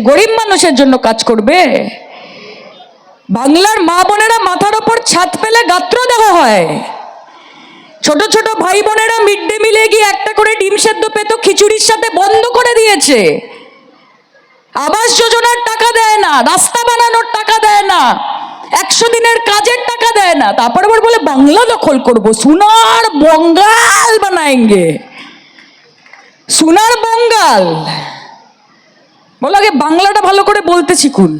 গরিব মানুষের জন্য কাজ করবে? বাংলার মা বোনেরা মাথার ওপর ছাদ পেলে গাত্র দেওয়া হয়। ছোট ছোট ভাই বোনেরা মিড ডে মিলে গিয়ে একটা করে ডিম সেদ্ধ পেত, খিচুড়ির সাথে বন্ধ করে দিয়েছে। আবাস যোজনার টাকা দেয় না, রাস্তা বানানোর টাকা দেয় না, একশো দিনের কাজের টাকা দেয় না। তারপর আবার বলে, বাংলা দখল করব, সোনার বঙ্গাল বানাएंगे সোনার বঙ্গাল। বলো আগে বাংলাটা ভালো করে বলতে শিখুন।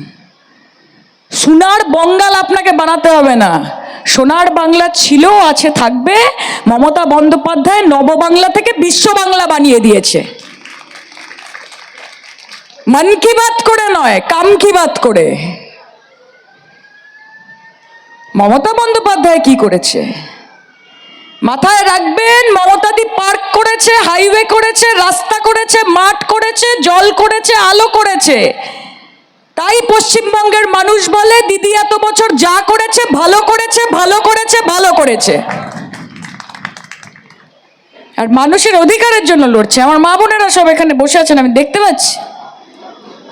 সোনার বঙ্গাল আপনাকে বানাতে হবে না। সোনার বাংলা ছিল আছে, থাকবে। মমতা বন্দ্যোপাধ্যায় নববাংলা থেকে বিশ্ব বাংলা বানিয়ে দিয়েছে। মন কি বাত করে নয়, কাম কি বাত করে। মমতা বন্দ্যোপাধ্যায় কি করেছে? মাথায় রাখবেন মমতাদি পার্ক করেছে, হাইওয়ে করেছে, রাস্তা করেছে, মাঠ করেছে, জল করেছে, আলো করেছে। তাই পশ্চিমবঙ্গের মানুষ বলে, দিদি এত বছর যা করেছে, ভালো করেছে ভালো করেছে ভালো করেছে। আর মানুষের অধিকারের জন্য লড়ছে। আমার মা বোনেরা সব এখানে বসে আছেন, আমি দেখতে পাচ্ছি।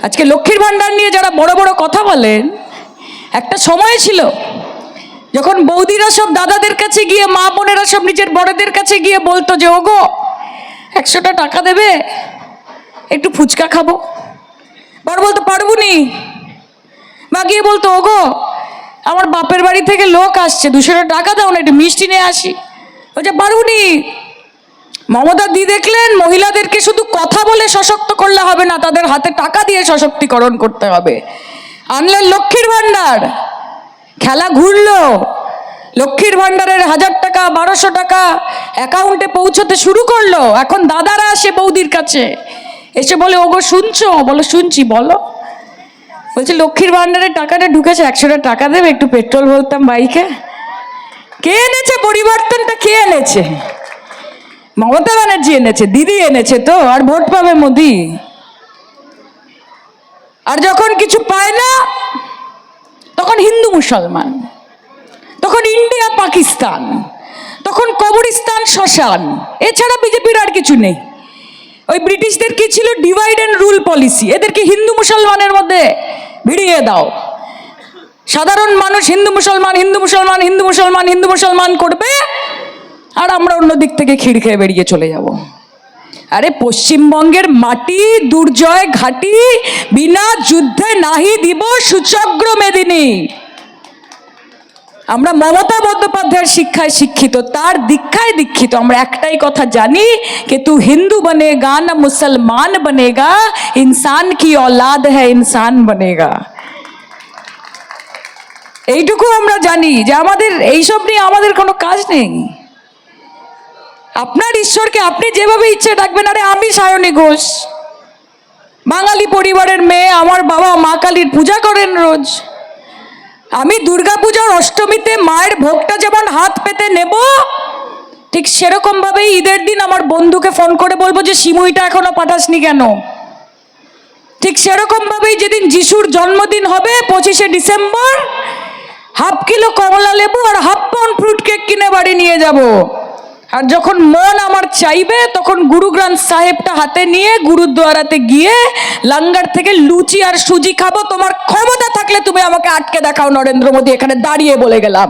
আজকে লক্ষ্মীর ভাণ্ডার নিয়ে যারা বড় বড় কথা বলেন, একটা সময় ছিল যখন বৌদিরা সব দাদাদের কাছে গিয়ে, মা বোনেরা সব নিজের বড়দের কাছে গিয়ে বলতো যে, ওগো, একশোটা টাকা দেবে? একটু ফুচকা খাব? বড় বলতো, পারব নি। বা গিয়ে বলতো, ওগো, আমার বাপের বাড়ি থেকে লোক আসছে, দুশোটা টাকা দাও না, একটু মিষ্টি নিয়ে আসি। বলছে পারব নি। মমতা দি দেখলেন, মহিলাদেরকে শুধু কথা বলে সশক্ত করলে হবে না, তাদের হাতে টাকা দিয়ে সশক্তিকরণ করতে হবে। আনলেন লক্ষ্মীর ভাণ্ডার। খেলা ঘুরলো। লক্ষ্মীর ভাণ্ডারের হাজার টাকা, বারোশো টাকা অ্যাকাউন্টে পৌঁছতে শুরু করল। এখন দাদারা আসে বৌদির কাছে। এসে বলে, ওগো, শুনছো? বলো, শুনছি, বলো। বলছে, লক্ষ্মীর ভাণ্ডারের টাকাটা ঢুকেছে, একশোটা টাকা দেবে, একটু পেট্রোল বলতাম বাইকে। কে এনেছে? পরিবর্তনটা কে এনেছে? মমতা ব্যানার্জি এনেছে, দিদি এনেছে তো, আর ভোট পাবে মোদি। আর যখন কিছু পায় না মুসলমান। তখন ইন্ডিয়া, পাকিস্তান। তখন কবরিস্তান শ্মশান। এছাড়া বিজেপির আর কিছু নেই। ওই ব্রিটিশদের কি ছিল? ডিভাইড অ্যান্ড রুল পলিসি এদেরকে হিন্দু মুসলমানের মধ্যে ভিড়িয়ে দাও। সাধারণ মানুষ হিন্দু মুসলমান হিন্দু মুসলমান হিন্দু মুসলমান হিন্দু মুসলমান করবে, আর আমরা অন্য দিক থেকে খিড় খেয়ে বেরিয়ে চলে যাব। আরে পশ্চিমবঙ্গের মাটি, দুর্জয় ঘাটি, বিনা যুদ্ধে নাহি দিব সুচগ্র মেদিনী। আমরা মমতা বন্দ্যোপাধ্যায়ের শিক্ষায় শিক্ষিত তার দীক্ষায় দীক্ষিত আমরা একটাই কথা জানি कि तू हिंदू बनेगा ना मुसलमान बनेगा इंसान की औलाद है इंसान बनेगा এইটুকু আমরা জানি যে আমাদের এইসব নিয়ে আমাদের কোনো কাজ নেই আপনার ঈশ্বরকে আপনি যেভাবে ইচ্ছে ডাকবেন আরে আমি সায়নী ঘোষ বাঙালি পরিবারের মেয়ে আমার বাবা মা কালীর পূজা করেন রোজ আমি দুর্গাপূজার অষ্টমীতে মায়ের ভোগটা যেমন হাত পেতে নেব, ঠিক সেরকম ভাবে ঈদের দিন আমার বন্ধুকে ফোন করে বলব যে, সিমুইটা এখনও পাঠাসনি কেন? ঠিক সেরকম ভাবেই যেদিন যিশুর জন্মদিন হবে, পঁচিশে ডিসেম্বর, হাফ কিলো কমলা লেবু আর হাফ পাউন্ড ফ্রুট কেক কিনে বাড়ি নিয়ে যাব। আর যখন মন আমার চাইবে, তখন গুরু গ্রন্থ সাহেবটা হাতে নিয়ে গুরুদ্বারাতে গিয়ে লাঙ্গার থেকে লুচি আর সুজি খাব। তোমার ক্ষমতা থাকলে তুমি আমাকে আটকে দেখাও, নরেন্দ্র মোদী, এখানে দাঁড়িয়ে বলে গেলাম।